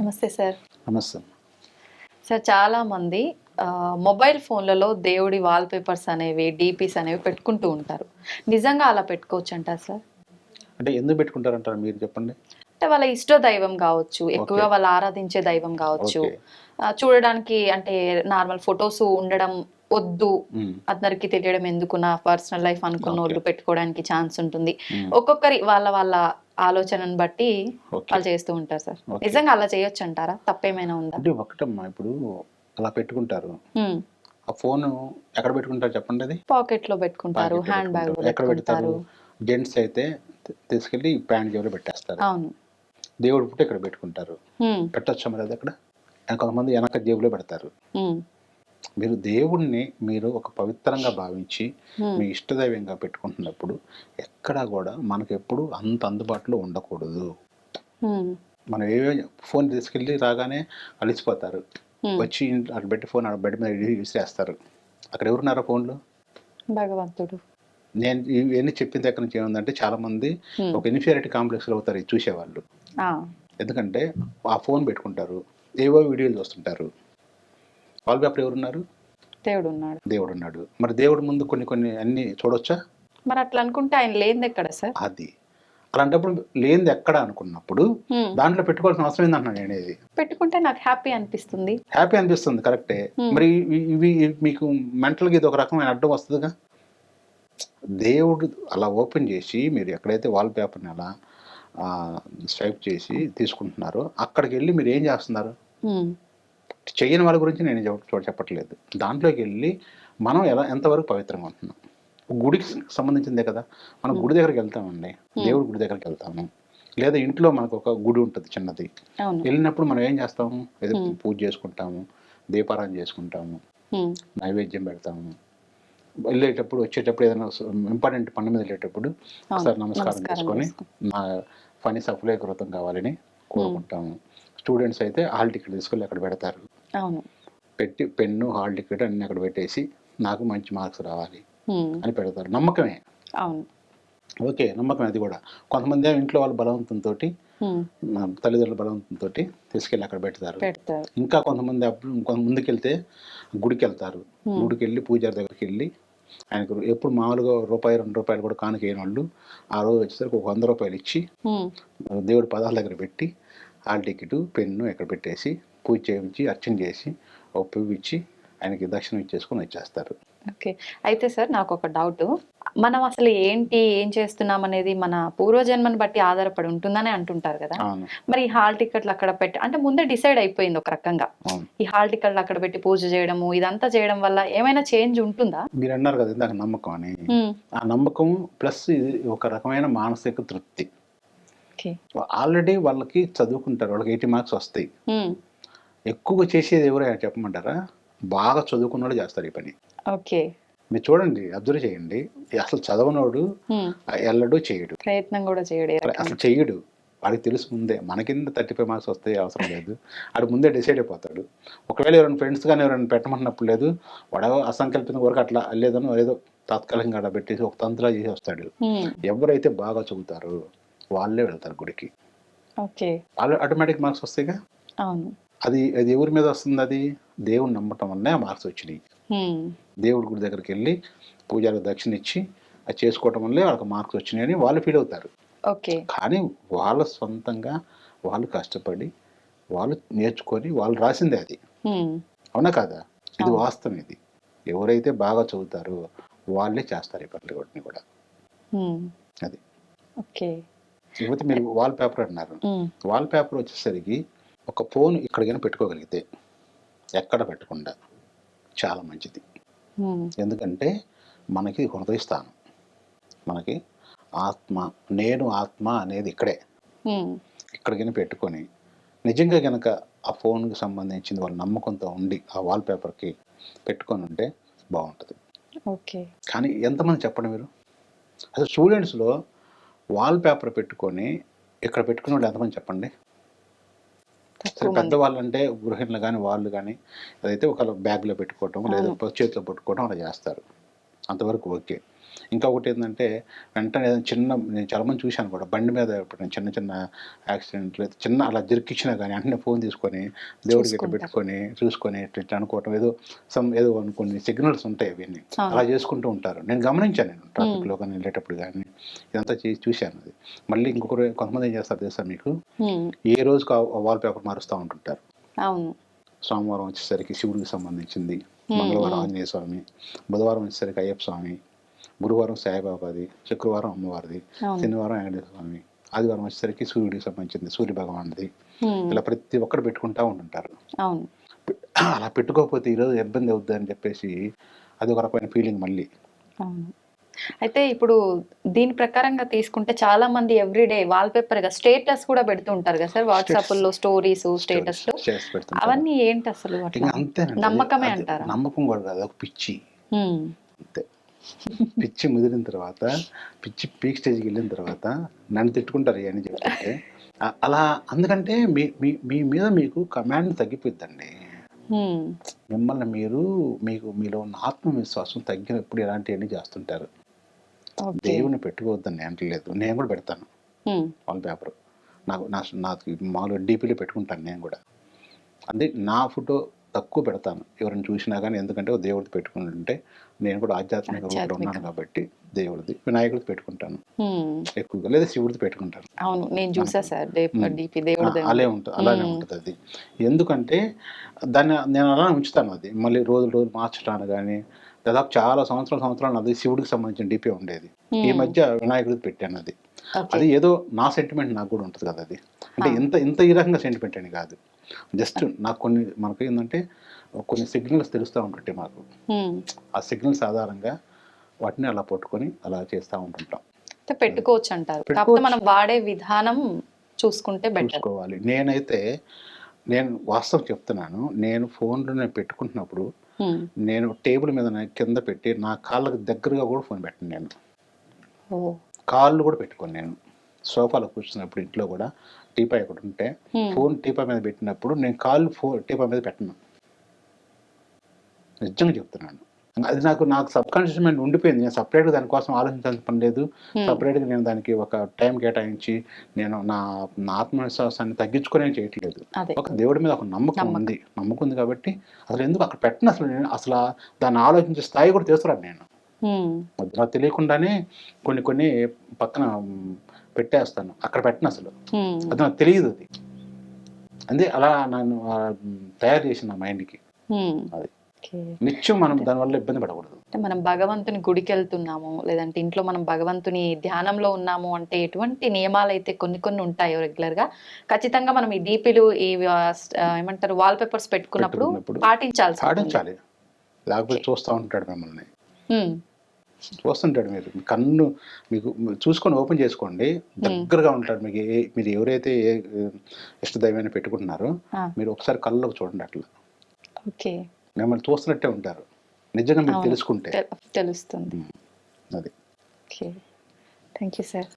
నమస్తే సార్. నమస్తే. సార్ చాలా మంది మొబైల్ ఫోన్లలో దేవుడి వాల్ పేపర్స్ అనేవి డీపీస్ అనేవి పెట్టుకుంటూ ఉంటారు. నిజంగా అలా పెట్టుకోవచ్చు అంటారు సార్? అంటే ఎందుకు పెట్టుకుంటారంటారు మీరు చెప్పండి? అంటే వాళ్ళ ఇష్ట దైవం కావచ్చు ఎక్కువగా వాళ్ళు ఆరాధించే దైవం కావచ్చు. చూడడానికి అంటే నార్మల్ ఫొటోస్ ఉండడం వద్దు. అందరికి తెలియడం ఎందుకు నా పర్సనల్ లైఫ్ అనుకున్న వాళ్ళు పెట్టుకోవడానికి ఛాన్స్ ఉంటుంది. ఒక్కొక్కరి వాళ్ళ వాళ్ళ ఆలోచనను బట్టి వాళ్ళు చేస్తూ ఉంటారు సార్. నిజంగా అలా చేయొచ్చు అంటారా తప్పేమైనా ఉందా? అంటే ఒకటమ్మా ఇప్పుడు అలా పెట్టుకుంటారు. ఆ ఫోన్ ఎక్కడ పెట్టుకుంటారు చెప్పండి అది? పాకెట్లో పెట్టుకుంటారు హ్యాండ్ బ్యాగ్. ఎక్కడ పెడతారు? జెంట్స్ అయితే తీ- తీసుకెళ్ళి ప్యాంట్ జేబులో పెట్టేస్తారు. అవును. దేవుడు పుట్టి ఇక్కడ పెట్టుకుంటారు. పెట్టచ్చా మరి అది అక్కడ? కొంతమంది వెనక జేబులో పెడతారు. మీరు దేవుణ్ణి మీరు ఒక పవిత్రంగా భావించి ఉమ్, మీ ఇష్టదైవంగా పెట్టుకుంటున్నప్పుడు ఎక్కడా కూడా మనకు ఎప్పుడు అంత అందుబాటులో ఉండకూడదు. ఉమ్, మనం ఏవే ఫోన్ తీసుకెళ్ళి రాగానే అలిసిపోతారు. ఉమ్. వచ్చి అక్కడ పెట్టి ఫోన్ అక్కడ బెడ్ మీద విసిరేస్తారు. అక్కడ ఎవరున్నారా ఫోన్లో? భగవంతుడు. నేను ఇవన్నీ చెప్పిన దగ్గర నుంచి ఏముందంటే చాలా మంది Hmm. ఒక ఇన్ఫీరియారిటీ కాంప్లెక్స్లో అవుతారు చూసేవాళ్ళు. ఎందుకంటే ఆ ఫోన్ పెట్టుకుంటారు ఏవో వీడియోలు చూస్తుంటారు. వాల్ పేపర్ ఎవరున్నారు? దేవుడు ఉన్నాడు దేవుడు ఉన్నాడు మరి దేవుడు ముందు కొన్ని కొన్ని అన్ని చూడొచ్చా? మరి అట్లా అనుకుంటే ఆయన లేనిది ఎక్కడ సార్? అది. అలాంటప్పుడు లేనిది ఎక్కడ అనుకున్నప్పుడు దాంట్లో పెట్టుకోవాల్సిన అవసరం ఏందన్నాను నేను ఇది పెట్టుకుంటే నాకు హ్యాపీ అనిపిస్తుంది. హ్యాపీ అనిపిస్తుంది కరెక్టే. మరి ఇవి- మీకు మెంటల్గా ఇది ఒక రకమైన అడ్డం వస్తుందిగా? దేవుడు అలా ఓపెన్ చేసి మీరు ఎక్కడైతే వాల్ పేపర్ని అలా స్వైప్ చేసి తీసుకుంటున్నారో అక్కడికి వెళ్ళి మీరు ఏం చేస్తున్నారు? చేయని వాళ్ళ గురించి నేను చూడ చెప్పట్లేదు. దాంట్లోకి వెళ్ళి మనం ఎలా ఎంతవరకు పవిత్రంగా ఉంటున్నాం? గుడికి సంబంధించిందే కదా. మనం గుడి దగ్గరికి వెళ్తామండి. దేవుడి గుడి దగ్గరికి వెళ్తాము. లేదా ఇంట్లో మనకు ఒక గుడి ఉంటుంది చిన్నది. వెళ్ళినప్పుడు మనం ఏం చేస్తాము? ఏదో పూజ చేసుకుంటాము దీపారాధన చేసుకుంటాము నైవేద్యం పెడతాము. వెళ్ళేటప్పుడు వచ్చేటప్పుడు ఏదైనా ఇంపార్టెంట్ పని మీద వెళ్ళేటప్పుడు ఒకసారి నమస్కారం నమస్కారం చేసుకొని నా పని సఫలీకృతం కావాలని కోరుకుంటాము. స్టూడెంట్స్ అయితే హాల్ టికెట్ తీసుకెళ్ళి అక్కడ పెడతారు. అవును. పెట్టి పెన్ను హాల్ టికెట్ అన్ని అక్కడ పెట్టేసి నాకు మంచి మార్క్స్ రావాలి అని పెడతారు. నమ్మకమే. అవును. ఓకే నమ్మకం అది కూడా. కొంతమంది ఇంట్లో వాళ్ళ బలవంతంతో తల్లిదండ్రుల బలవంతంతో తీసుకెళ్ళి అక్కడ పెడతారు. ఇంకా కొంతమంది అప్పుడు ఇంకొంత ముందుకెళ్తే గుడికి వెళ్తారు గుడికి వెళ్ళి పూజారి దగ్గరికి వెళ్ళి ఆయనకు ఎప్పుడు మామూలుగా రూపాయి రెండు రూపాయలు కూడా కానుకేయని వాళ్ళు ఆ రోజు వచ్చేసరికి ఒక వంద రూపాయలు ఇచ్చి దేవుడి పదాల దగ్గర పెట్టి హాల్ టికెట్ పెన్ను ఎక్కడ పెట్టేసి పూజ చేయించి అర్చన చేసి ఒక పువ్వు ఇచ్చి ఆయనకి దర్శనం ఇచ్చేసుకొని వచ్చేస్తారు. ఓకే. అయితే సార్ నాకు ఒక డౌట్. మనం అసలు ఏంటి ఏం చేస్తున్నాం అనేది మన పూర్వజన్మని బట్టి ఆధారపడి ఉంటుందని అంటుంటారు కదా. మరి ఈ హాల్ టికెట్లు అక్కడ పెట్టి అంటే ముందే డిసైడ్ అయిపోయింది ఒక రకంగా. ఈ హాల్ టికెట్లు అక్కడ పెట్టి పూజ చేయడము ఇదంతా చేయడం వల్ల ఏమైనా చేంజ్ ఉంటుందా? మీరు అన్నారు కదా ఇందాక నమ్మకం అని. ఆ నమ్మకం ప్లస్ ఇది ఒక రకమైన మానసిక తృప్తి. ఆల్రెడీ వాళ్ళకి చదువుకుంటారు వాళ్ళకి ఎయిటీ మార్క్స్ వస్తాయి. ఎక్కువగా చేసేది ఎవరైనా చెప్పమంటారా? బాగా చదువుకున్న వాళ్ళు చేస్తారు ఈ పని. ఓకే. మీరు చూడండి అబ్జర్వ్ చేయండి. అసలు చదవనోడు ఎల్లడు చేయడు. ప్రయత్నం కూడా చేయడు. అసలు చెయ్యడు వాడికి తెలుసు ముందే. మనకింద థర్టీ ఫైవ్ మార్క్స్ వస్తాయి అవసరం లేదు. వాడు ముందే డిసైడ్ అయిపోతాడు. ఒకవేళ ఎవరైనా ఫ్రెండ్స్ కానీ ఎవరైనా పెట్టమంటున్నప్పుడు లేదు వాడు అసంకల్పిత వరకు అట్లా లేదని ఏదో తాత్కాలికంగా అలా పెట్టేసి ఒక తంత్రా చేసి వస్తాడు ఎవరైతే బాగా చదువుతారో వాళ్ళే వెళ్తారు గుడికి. ఓకే. వాళ్ళు ఆటోమేటిక్ మార్క్స్ వస్తాయిగా? అవును. అది అది ఎవరి మీద వస్తుంది అది? దేవుని నమ్మటం వల్లనే మార్క్స్ వచ్చినాయి. దేవుడి గుడి దగ్గరికి వెళ్ళి పూజారికి దక్షిణ ఇచ్చి అది చేసుకోవటం వల్లే వాళ్ళకి మార్క్స్ వచ్చినాయని వాళ్ళు ఫీల్ అవుతారు. ఓకే. కానీ వాళ్ళ సొంతంగా వాళ్ళు కష్టపడి వాళ్ళు నేర్చుకొని వాళ్ళు రాసిందే అది. అవునా కాదా? ఇది వాస్తవం ఇది. ఎవరైతే బాగా చదువుతారో వాళ్ళే చేస్తారు ఈ పనులు వాటిని కూడా అది. ఓకే. ఇకపోతే మీరు వాల్ పేపర్ అన్నారు వాల్ పేపర్ వచ్చేసరికి ఒక ఫోన్ ఇక్కడికైనా పెట్టుకోగలిగితే ఎక్కడ పెట్టకుండా చాలా మంచిది. ఎందుకంటే మనకి హృదయ స్థానం మనకి ఆత్మ నేను ఆత్మ అనేది ఇక్కడే. ఇక్కడికైనా పెట్టుకొని నిజంగా కనుక ఆ ఫోన్కి సంబంధించింది వాళ్ళ నమ్మకంతో ఉండి ఆ వాల్ పేపర్కి పెట్టుకొని ఉంటే బాగుంటుంది. ఓకే. కానీ ఎంతమంది చెప్పండి మీరు? అసలు స్టూడెంట్స్లో వాల్ పేపర్ పెట్టుకొని ఇక్కడ పెట్టుకునే వాళ్ళు ఎంతమంది చెప్పండి? మంది పెద్దవాళ్ళు అంటే గృహిణులు కానీ వాళ్ళు కానీ అదైతే ఒక బ్యాగ్లో పెట్టుకోవటం లేదా చేతిలో పెట్టుకోవటం అలా చేస్తారు. అంతవరకు ఓకే. ఇంకొకటి ఏంటంటే వెంటనే ఏదైనా చిన్న నేను చాలా మంది చూశాను కూడా బండి మీద ఇప్పుడు నేను చిన్న చిన్న యాక్సిడెంట్లు అయితే చిన్న అలా జరికిచ్చినా కానీ వెంటనే ఫోన్ తీసుకొని ఇట్లా చూసుకుంటారు. పెట్టుకొని చూసుకొని ఇట్లా అనుకోవటం ఏదో సమ్ ఏదో అనుకోని సిగ్నల్స్ ఉంటాయి అవును. అలా చేసుకుంటూ ఉంటారు. నేను గమనించాను నేను ట్రాఫిక్లో కానీ వెళ్ళేటప్పుడు కానీ ఇదంతా చేసి చూశాను అది. మళ్ళీ ఇంకొకరు కొంతమంది ఏం చేస్తారు తెలుసా మీకు? ఏ రోజుకు వాల్ పేపర్ మారుస్తూ ఉంటుంటారు. అవును. సోమవారం వచ్చేసరికి శివుడికి సంబంధించింది మంగళవారం ఆంజనేయ స్వామి బుధవారం వచ్చేసరికి అయ్యప్ప స్వామి గురువారం సాయిబాబాది శుక్రవారం అమ్మవారిది శనివారం వెంకటేశ్వర స్వామి ఆదివారం వచ్చేసరికి సూర్యుడికి సంబంధించింది సూర్య భగవానుడిది. ఉమ్, ఇలా ప్రతి ఒక్కరు పెట్టుకుంటా ఉంటుంటారు అలా పెట్టుకోకపోతే ఈరోజు ఇబ్బంది అవుద్ది అని చెప్పేసి అది ఒక రకమైన ఫీలింగ్ మళ్ళీ. అయితే ఇప్పుడు దీని ప్రకారంగా తీసుకుంటే చాలా మంది ఎవ్రీడే వాల్ పేపర్గా స్టేటస్ కూడా పెడుతూ ఉంటారు కదా సార్? వాట్సాప్లో స్టోరీస్ స్టేటస్లో అవన్నీ ఏంటి అసలు నమ్మకమే అంటారా? నమ్మకం కూడా కాదు ఒక పిచ్చి. అంతే. పిచ్చి ముదిరిన తర్వాత పిచ్చి పీక్ స్టేజ్కి వెళ్ళిన తర్వాత నన్ను తిట్టుకుంటారు ఇవన్నీ చెప్తుంటే అలా అందుకంటే మీ మీ మీద మీకు కమాండ్ తగ్గిపోద్దండి మిమ్మల్ని మీరు మీకు మీలో ఉన్న ఆత్మవిశ్వాసం తగ్గినప్పుడు ఇలాంటివన్నీ చేస్తుంటారు. దేవుని పెట్టుకోవద్దని అంటలేదు. నేను కూడా పెడతాను. Wall paper. నాకు నా నాకు మామూలుగా డీపీలో పెట్టుకుంటాను నేను కూడా. అంటే నా ఫోటో తక్కువ పెడతాను. ఎవరైనా చూసినా కానీ ఎందుకంటే దేవుడిది పెట్టుకుంటుంటే నేను కూడా ఆధ్యాత్మిక రూపంలో ఉన్నాను. కాబట్టి దేవుడిది వినాయకుడిది పెట్టుకుంటాను. ఎక్కువగా లేదా శివుడిది పెట్టుకుంటాను. అవును నేను చూసా సార్ అలాగే ఉంటుంది అలానే. ఉంటుంది అది. ఎందుకంటే దాన్ని నేను అలా ఉంచుతాను అది. మళ్ళీ రోజు రోజు మార్చడానికి కానీ దాదాపు చాలా సంవత్సరాల సంవత్సరాలు అది శివుడికి సంబంధించిన డిపి ఉండేది. ఈ మధ్య వినాయకుడిది పెట్టాను అది. అది ఏదో నా సెంటిమెంట్ నాకు కూడా ఉంటుంది కదా అది. అంటే. ఇంత ఇంత ఈ రకంగా సెంటిమెంట్ అని కాదు. జస్ట్ నాకు కొన్ని మనకు ఏంటంటే కొన్ని సిగ్నల్స్ తెలుస్తూ ఉంటుంటాయి మాకు. ఆ సిగ్నల్స్ ఆధారంగా వాటిని అలా పట్టుకొని అలా చేస్తూ ఉంటుంటాం. పెట్టుకోవచ్చు అంటారు. కాకపోతే. మనం వాడే విధానం చూసుకుంటే బెటర్ చూసుకోవాలి. నేనైతే నేను వాస్తవం చెప్తున్నాను. నేను ఫోన్లో నేను పెట్టుకుంటున్నప్పుడు నేను టేబుల్ మీద కింద పెట్టి నా కాళ్ళకి దగ్గరగా కూడా ఫోన్ పెట్టను నేను. కాళ్ళు కూడా పెట్టుకోను నేను. సోఫాలో కూర్చున్నప్పుడు ఇంట్లో కూడా టీపాయ్ ఒకటి ఉంటే. ఫోన్ టీపాయ్ మీద పెట్టినప్పుడు నేను కాళ్ళు ఫో టీపాయ్ మీద పెట్టను. నిజంగా చెప్తున్నాను. అది నాకు నాకు సబ్ కాన్షియస్ మైండ్ ఉండిపోయింది. నేను సపరేట్గా దానికోసం ఆలోచించాల్సిన పని లేదు. సపరేట్గా నేను దానికి ఒక టైం కేటాయించి నేను నా నా ఆత్మవిశ్వాసాన్ని తగ్గించుకునే చేయట్లేదు. ఒక దేవుడి మీద ఒక నమ్మకం. ఉంది. నమ్మకం ఉంది కాబట్టి అసలు ఎందుకు అక్కడ పెట్టిన? అసలు నేను అసలు దాన్ని ఆలోచించే స్థాయి కూడా తీసుకురాను నేను. నాకు తెలియకుండానే కొన్ని కొన్ని పక్కన పెట్టేస్తాను. అక్కడ పెట్టను అసలు. అది నాకు తెలియదు అది. అంతే అలా నన్ను తయారు చేసిన నా మైండ్కి. అది. నిత్యం మనం దానివల్ల ఇబ్బంది పడకూడదు. అంటే మనం భగవంతుని గుడికి వెళ్తున్నాము లేదంటే ఇంట్లో మనం భగవంతుని ధ్యానంలో ఉన్నాము అంటే ఎటువంటి నియమాలు అయితే కొన్ని కొన్ని ఉంటాయో రెగ్యులర్గా ఖచ్చితంగా మనం ఈ డీపీలు ఈ ఏమంటారు వాల్ పేపర్స్ పెట్టుకున్నప్పుడు పాటించాల్సి. పాటించాలి. లేకపోతే చూస్తూ ఉంటాడు మిమ్మల్ని. ఉమ్, చూస్తుంటాడు మీరు. కన్ను మీకు చూసుకొని ఓపెన్ చేసుకోండి. దగ్గరగా ఉంటాడు మీకు ఏ మీరు ఎవరైతే ఏ ఇష్టదైవాన్ని పెట్టుకుంటున్నారో మీరు ఒకసారి కళ్ళలోకి చూడండి అట్లా. ఓకే. మిమ్మల్ని చూస్తున్నట్టే ఉంటారు. నిజంగా మీరు. తెలుసుకుంటే. తెలుస్తుంది. అది. ఓకే. Thank you sir